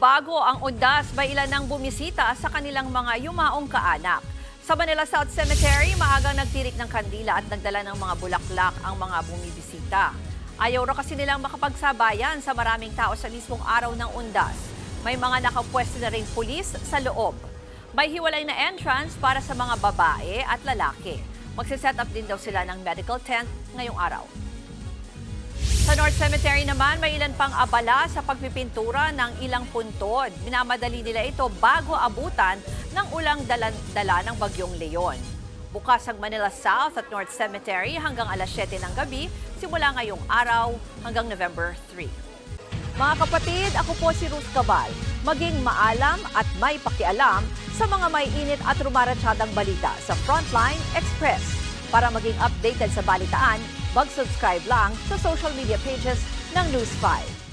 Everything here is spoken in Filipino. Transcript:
bago ang undas may ilan ng bumisita sa kanilang mga yumaong kaanak. Sa Manila South Cemetery, maagang nagtirik ng kandila at nagdala ng mga bulaklak ang mga bumibisita. Ayaw raw kasi nilang makapagsabayan sa maraming tao sa mismong araw ng undas. May mga nakapwesto na ring pulis sa loob. May hiwalay na entrance para sa mga babae at lalaki. Magsiset up din daw sila ng medical tent ngayong araw. Sa North Cemetery naman, may ilan pang abala sa pagpipintura ng ilang puntod. Minamadali nila ito bago abutan ng ulang dalan dala ng bagyong Leon. Bukas ang Manila South at North Cemetery hanggang alas 7 ng gabi, simula ngayong araw hanggang November 3. Mga kapatid, ako po si Ruth Cabal. Maging maalam at may pakialam sa mga may init at rumaratsyadang balita sa Frontline Express. Para maging updated sa balitaan, mag-subscribe lang sa social media pages ng News 5.